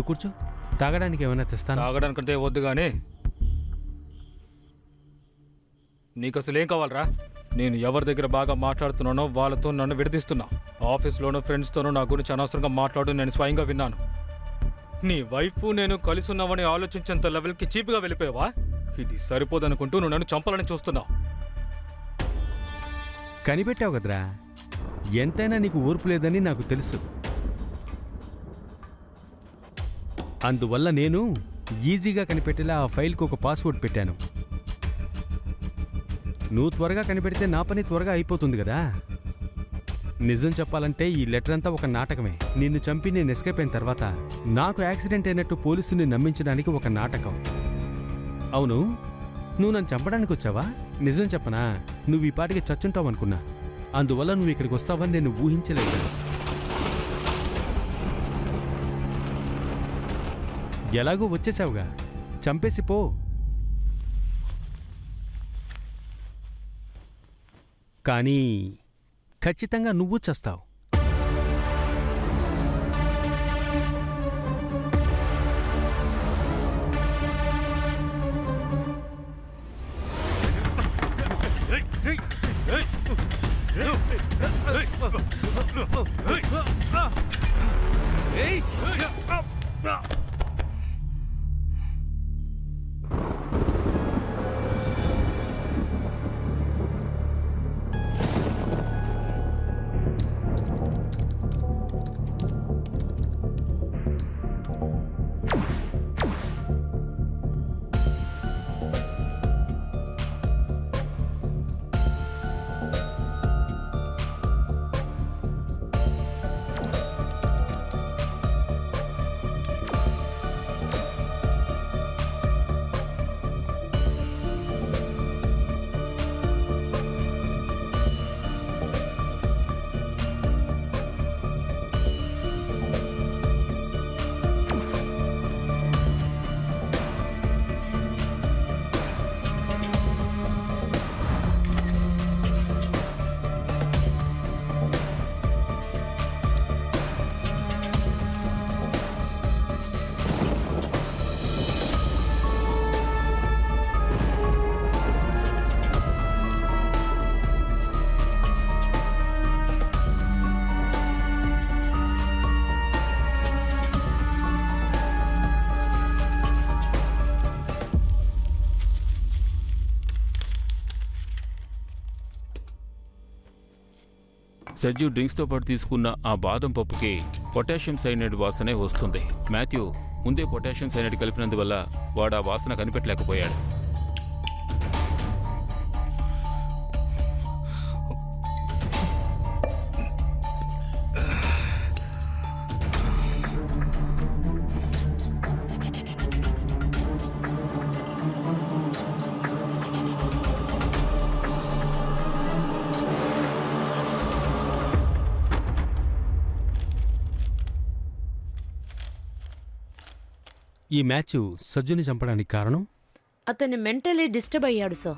నువ్వు కూర్చో. తాగడానికి ఏమైనా తెస్తాను? తాగడానికంటే వద్దు కానీ నీకు అసలు ఏం కావాలరా? నేను ఎవరి దగ్గర బాగా మాట్లాడుతున్నానో వాళ్ళతో నన్ను విడదీస్తున్నా. ఆఫీస్లోనూ ఫ్రెండ్స్తోనూ నా గురించి అనవసరంగా మాట్లాడు నేను స్వయంగా విన్నాను. నీ వైఫ్ నేను కలిసి ఉన్నామని ఆలోచించేంత లెవెల్కి చీప్గా వెళ్ళిపోయావా? ఇది సరిపోదనుకుంటూ నువ్వు నన్ను చంపాలని చూస్తున్నావు కనిపెట్టావు కదరా? ఎంతైనా నీకు ఓర్పు లేదని నాకు తెలుసు. అందువల్ల నేను ఈజీగా కనిపెట్టేలా ఆ ఫైల్కి ఒక పాస్వర్డ్ పెట్టాను. నువ్వు త్వరగా కనిపెడితే నా పని త్వరగా అయిపోతుంది కదా? నిజం చెప్పాలంటే ఈ లెటర్ అంతా ఒక నాటకమే. నిన్ను చంపి నేను ఎస్కేప్ అయిన తర్వాత నాకు యాక్సిడెంట్ అయినట్టు పోలీసుని నమ్మించడానికి ఒక నాటకం. అవును? నువ్వు నన్ను చంపడానికి వచ్చావా? నిజం చెప్పనా? నువ్వు ఈ పాటికి చచ్చుంటావు అనుకున్నా అందువల్ల నువ్వు ఇక్కడికి వస్తావని నేను ఊహించలేదు. ఎలాగో వచ్చేసావుగా చంపేసి పో కానీ ఖచ్చితంగా నువ్వు చస్తావు సజ్జు డ్రింక్స్తో పాటు తీసుకున్న ఆ బాదం పప్పుకి పొటాషియం సైనైడ్ వాసనే వస్తుంది. మాథ్యూ ముందే పొటాషియం సైనైడ్ కలిపినందువల్ల వాడు ఆ వాసన కనిపెట్టలేకపోయాడు. ఈ మ్యాచ్ సజ్జుని చంపడానికి కారణం? అతను మెంటలీ డిస్టర్బ్ అయ్యాడు సో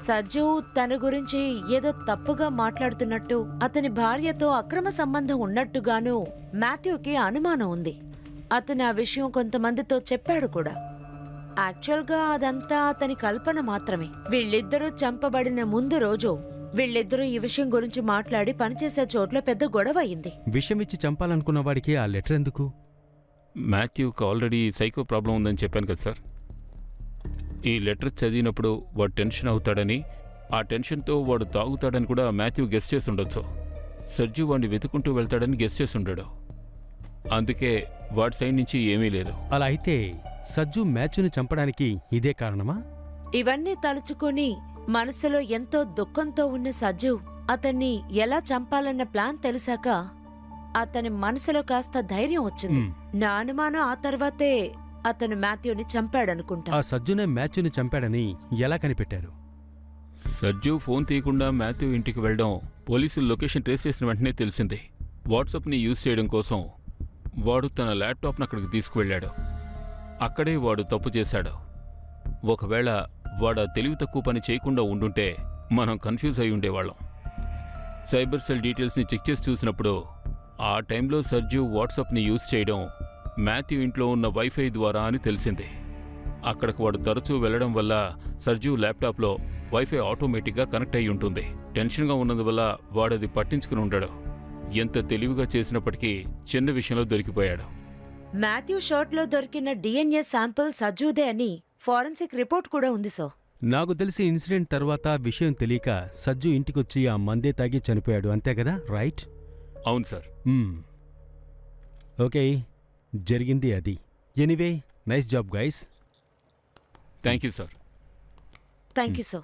సజ్జు తన గురించి ఏదో తప్పుగా మాట్లాడుతున్నట్టు అతని భార్యతో అక్రమ సంబంధం ఉన్నట్టుగాను మాథ్యూకి అనుమానం ఉంది. అతను ఆ విషయం కొంతమందితో చెప్పాడు కూడా. యాక్చువల్గా అదంతా అతని కల్పన మాత్రమే. వీళ్ళిద్దరూ చంపబడిన ముందు రోజు వీళ్ళిద్దరూ ఈ విషయం గురించి మాట్లాడి పనిచేసే చోట్ల పెద్ద గొడవ అయింది. విషమిచ్చి చంపాలనుకున్న వాడికి ఆ లెటర్ ఎందుకు? మాథ్యూకి ఆల్రెడీ సైకో ప్రాబ్లం ఉందని చెప్పాను కదా సార్. ఈ లెటర్ చదివినప్పుడు వాడు టెన్షన్ అవుతాడని ఆ టెన్షన్తో వాడు తాగుతాడని కూడా మాథ్యూ గెస్ చేసి ఉండొచ్చు. సజ్జు వాడిని వెతుకుంటూ వెళ్తాడని గెస్ చేసి ఉండడు. అందుకే వాడి సైడ్ నుంచి ఏమీ లేదు. అలా అయితే సజ్జు మ్యాచ్ని చంపడానికి ఇదే కారణమా? ఇవన్నీ తలుచుకొని మనసులో ఎంతో దుఃఖంతో ఉన్న సజ్జు అతన్ని ఎలా చంపాలన్న ప్లాన్ తెలిసాక అతని మనసులో కాస్త ధైర్యం వచ్చింది. నా అనుమానం ఆ తర్వాతే అతను మాథ్యూని చంపాడనుకుంటా. ఆ సజ్జునే మ్యాచ్ని చంపాడని ఎలా కనిపెట్టారు? సజ్జు ఫోన్ తీయకుండా మాథ్యూ ఇంటికి వెళ్ళడం పోలీసులు లొకేషన్ ట్రేస్ చేసిన వెంటనే తెలిసింది. వాట్సాప్ని యూజ్ చేయడం కోసం వాడు తన ల్యాప్టాప్ను అక్కడికి తీసుకువెళ్ళాడు. అక్కడే వాడు తప్పు చేశాడు. ఒకవేళ వాడు ఆ తెలివి తక్కువ పని చేయకుండా ఉండుంటే మనం కన్ఫ్యూజ్ అయి ఉండేవాళ్ళం సైబర్ సెల్ డీటెయిల్స్ని చెక్ చేసి చూసినప్పుడు ఆ టైంలో సర్జు వాట్సాప్ని యూజ్ చేయడం మాథ్యూ ఇంట్లో ఉన్న వైఫై ద్వారా అని తెలిసింది. అక్కడికి వాడు తరచూ వెళ్ళడం వల్ల సర్జు ల్యాప్టాప్లో వైఫై ఆటోమేటిక్గా కనెక్ట్ అయి ఉంటుంది. టెన్షన్గా ఉన్నందువల్ల వాడది పట్టించుకుని ఉండడు. ఎంత తెలివిగా చేసినప్పటికీ చిన్న విషయంలో దొరికిపోయాడు. మాథ్యూ షర్ట్లో దొరికిన డిఎన్ఏ శాంపిల్ సజ్జుదే అని ఫారెన్సిక్ రిపోర్ట్ కూడా ఉంది సో నాకు తెలిసి ఇన్సిడెంట్ తర్వాత విషయం తెలియక సజ్జు ఇంటికొచ్చి ఆ మందే తాగి చనిపోయాడు అంతే కదా? రైట్? అవును సార్. ఓకే జరిగింది అది. Anyway nice job guys. Thank you sir. Thank you so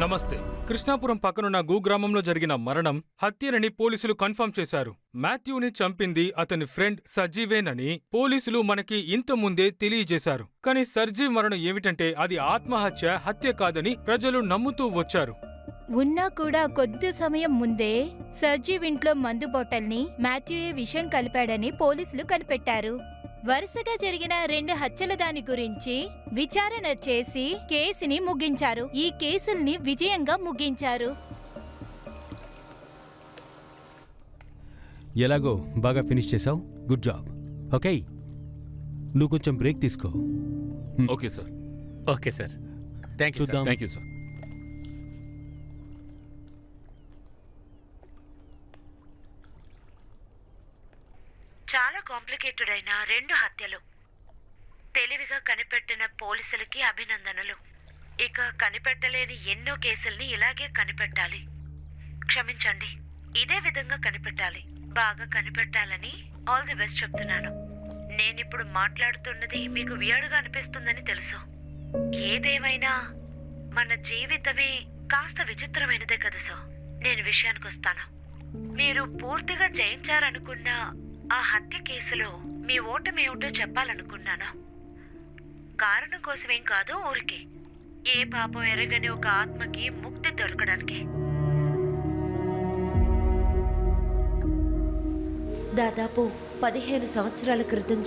నమస్తే. కృష్ణాపురం పక్కనున్న గూగ్రామంలో జరిగిన మరణం హత్యనని పోలీసులు కన్ఫర్మ్ చేశారు. మాథ్యూని చంపింది అతని ఫ్రెండ్ సజీవేనని పోలీసులు మనకి ఇంత ముందే తెలియజేశారు. కానీ సర్జీవ్ మరణం ఏమిటంటే అది ఆత్మహత్య హత్య కాదని ప్రజలు నమ్ముతూ వచ్చారు. ఉన్నా కూడా కొద్ది సమయం ముందే సర్జీవ్ ఇంట్లో మందు బాటల్ని మాథ్యూయే విషం కలిపాడని పోలీసులు కనిపెట్టారు. వరుసగా జరిగిన రెండు హత్యల దాని గురించి విచారణ చేసి కేసుని ముగించారు. ఈ కేసుల్ని విజయంగా ముగించారు. ఎలాగో బాగా ఫినిష్ చేసావు గుడ్ జాబ్. ఓకే? నువ్వు కొంచెం బ్రేక్ తీసుకో. Okay sir. Okay sir. Thank you చూద్దాం. Thank you sir. చాలా రెండు హత్యలు. తెలివిగా కనిపెట్టిన పోలీసులకి అభినందనలు. ఇక కనిపెట్టలేని ఎన్నో కేసుల్ని ఇలాగే కనిపెట్టాలి. క్షమించండి ఇదే విధంగా కనిపెట్టాలి. బాగా కనిపెట్టాలని ఆల్ ది బెస్ట్ చెప్తున్నాను. నేనిప్పుడు మాట్లాడుతున్నది మీకు వియర్డ్గా అనిపిస్తుందని తెలుసు. ఏదేమైనా మన జీవితమే కాస్త విచిత్రమైనదే కదా సో నేను విషయానికి వస్తాను మీరు పూర్తిగా జయించారనుకున్న ఆ హత్య కేసులో మీ ఓటమి చెప్పాలనుకున్నాను. కారణం కోసమేం కాదు ఊరికి. ఏ పాపం ఎరగని ఒక ఆత్మకి ముక్తి దొరకడానికి. దాదాపు పదిహేను సంవత్సరాల క్రితం